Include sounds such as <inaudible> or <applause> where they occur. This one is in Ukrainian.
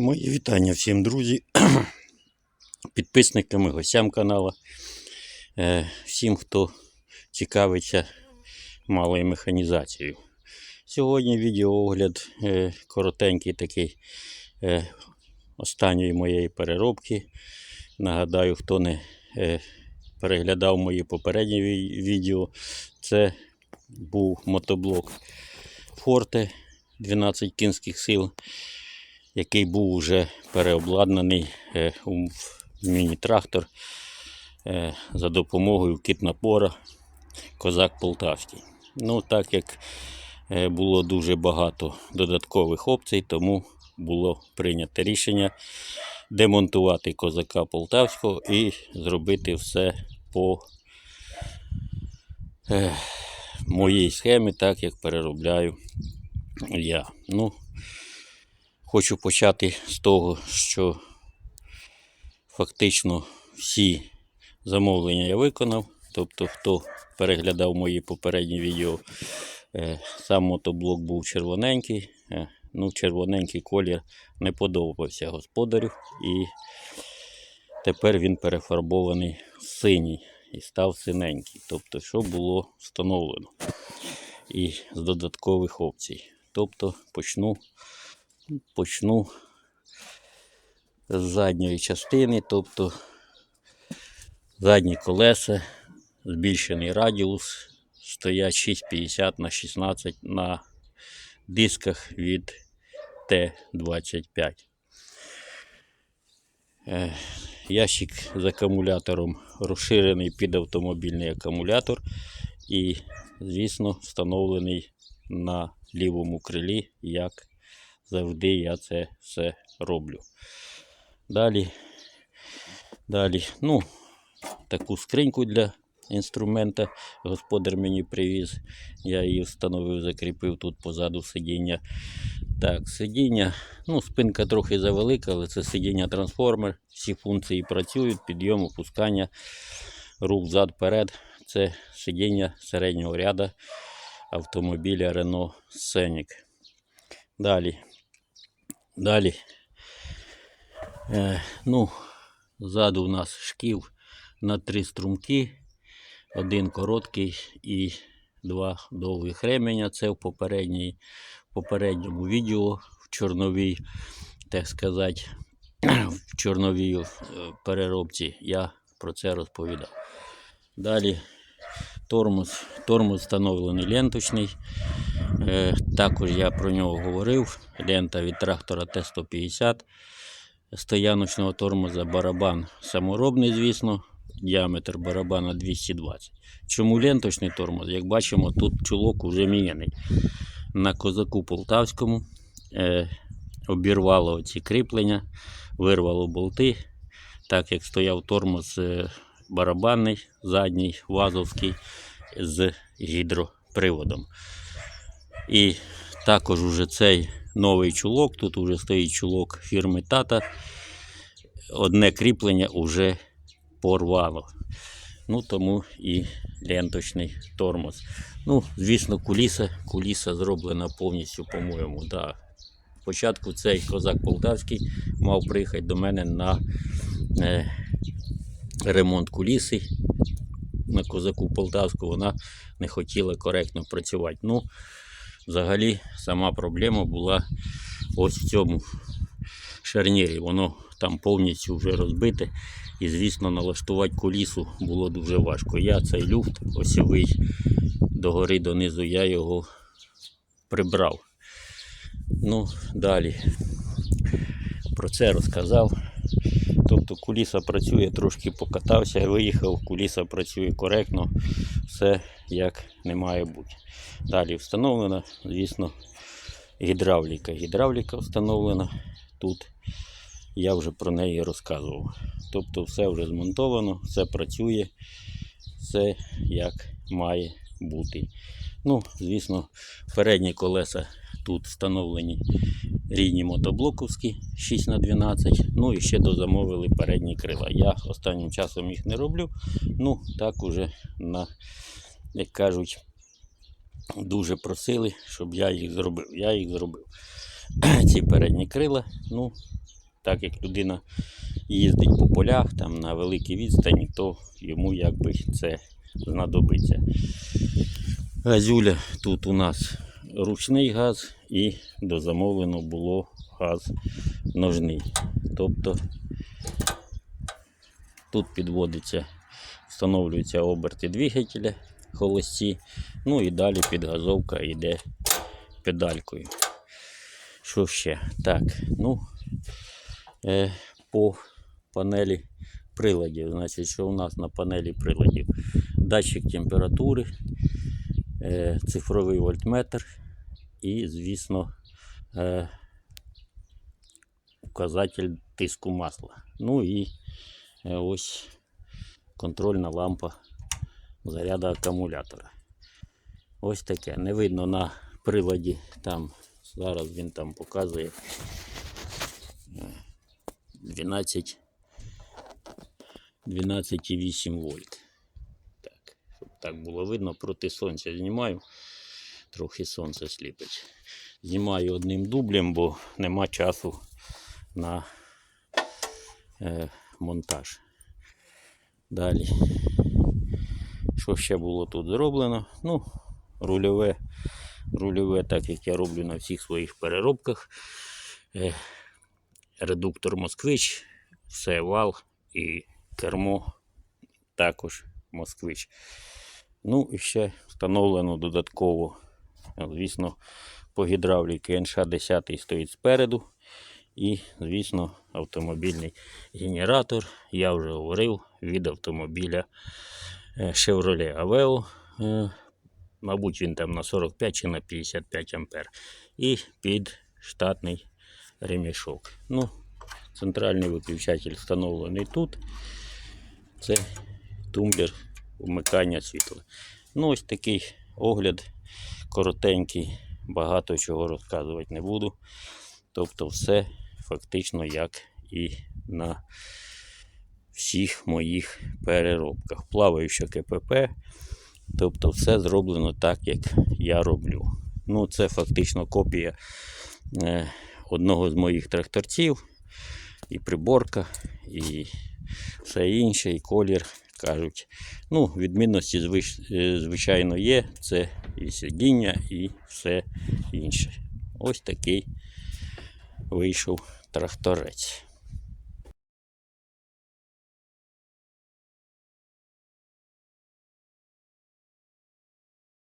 Мої вітання всім друзі, <clears throat> підписникам і гостям каналу, е, всім, хто цікавиться малою механізацією. Сьогодні відеоогляд е, коротенький такий е, останньої моєї переробки. Нагадаю, хто не переглядав мої попередні відео, це був мотоблок Forte 12 кінських сил який був вже переобладнаний е, у міні-трактор е, за допомогою кітнапора Козак Полтавський. Ну, так як е, було дуже багато додаткових опцій, тому було прийнято рішення демонтувати козака Полтавського і зробити все по моїй схемі, так як переробляю я. Ну, Хочу почати з того, що фактично всі замовлення я виконав. Тобто, хто переглядав мої попередні відео, е, сам мотоблок був червоненький. е, Ну, червоненький колір не подобався господарю. І тепер він перефарбований в синій і став синенький. Тобто, що було встановлено. І з додаткових опцій. Тобто почну почну з задньої частини, тобто задні колеса, збільшений радіус, стоять 6,50 на 16 на дисках від Т-25. Е, Ящик з акумулятором розширений під автомобільний акумулятор і, звісно, встановлений на лівому крилі, як завжди я це все роблю. Далі, далі, ну, таку скриньку для інструмента господар мені привіз. Я її встановив, закріпив тут позаду сидіння. Так, сидіння, ну, спинка трохи завелика, але це сидіння трансформер. Всі функції працюють, підйом, опускання, рук зад перед. Це сидіння середнього ряду автомобіля Renault Scenic. Далі. Далі. Е, ну, ззаду у нас шків на три струмки. Один короткий і два довгих ременя. Це в попередній, попередньому відео в чорновій, так сказати, в чорновій е, переробці я про це розповідав. Далі тормоз. Тормоз встановлений ленточний. Е, Також я про нього говорив. Лента від трактора Т-150 стояночного тормоза, барабан саморобний, звісно, діаметр барабана 220. Чому ленточний тормоз? Як бачимо, тут чулок уже міняний. На козаку полтавському е, обірвало ці кріплення, вирвало болти, так як стояв тормоз е, барабанний, задній, вазовський з гідроприводом. І також уже цей новий чулок, тут вже стоїть чулок фірми Тата. Одне кріплення вже порвало. Ну, тому і ленточний тормоз. Ну, звісно, куліса. Куліса зроблена повністю, по-моєму. Да. Спочатку цей козак Полтавський мав приїхати до мене на е, ремонт куліси. На козаку Полтавську вона не хотіла коректно працювати. Ну, взагалі, сама проблема була ось в цьому шарнірі. Воно там повністю вже розбите. І, звісно, налаштувати кулісу було дуже важко. Я цей люфт осьовий догори донизу, я його прибрав. Ну, далі про це розказав. Тобто куліса працює, трошки покатався, виїхав, куліса працює коректно, все як не має бути. Далі встановлена, звісно, гідравліка. Гідравліка встановлена тут. Я вже про неї розказував. Тобто все вже змонтовано, все працює, все як має бути. Ну, звісно, передні колеса тут встановлені рідні мотоблоковські 6х12. Ну і ще дозамовили передні крила. Я останнім часом їх не роблю. Ну, так уже на, як кажуть, дуже просили, щоб я їх зробив. Я їх зробив. <clears throat> Ці передні крила. Ну, так як людина їздить по полях там на великій відстані, то йому якби це знадобиться. Газюля тут у нас ручний газ і дозамовлено було газ ножний. Тобто тут підводиться, встановлюються оберти двигателя холості, ну і далі підгазовка йде педалькою. Що ще? Так, ну е, по панелі приладів. Значить, що у нас на панелі приладів? Датчик температури, е, цифровий вольтметр і, звісно, е, указатель тиску масла. Ну і е, ось контрольна лампа заряду акумулятора. Ось таке. Не видно на приладі там. Зараз він там показує е, 12 12,8 вольт. Так, щоб так було видно, проти сонця знімаю. Трохи сонце сліпить. Знімаю одним дублем, бо нема часу на е, монтаж. Далі. Що ще було тут зроблено? Ну, рульове, рульове, так як я роблю на всіх своїх переробках. Е, редуктор Москвич, все вал і кермо також Москвич. Ну і ще встановлено додатково, звісно, по гідравліки НШ-10 стоїть спереду. І, звісно, автомобільний генератор, я вже говорив, від автомобіля е, Chevrolet Aveo. Е, Мабуть, він там на 45 чи на 55 ампер. І під штатний ремішок. Ну, центральний виключатель встановлений тут. Це тумблер вмикання світла. Ну, ось такий огляд коротенький, багато чого розказувати не буду. Тобто, все фактично як і на всіх моїх переробках. Плаваюче КПП. Тобто все зроблено так, як я роблю. Ну, це фактично копія е, одного з моїх тракторців. І приборка, і все інше, і колір. Кажуть. Ну, відмінності, е, звичайно, є. Це і сидіння, і все інше. Ось такий вийшов тракторець.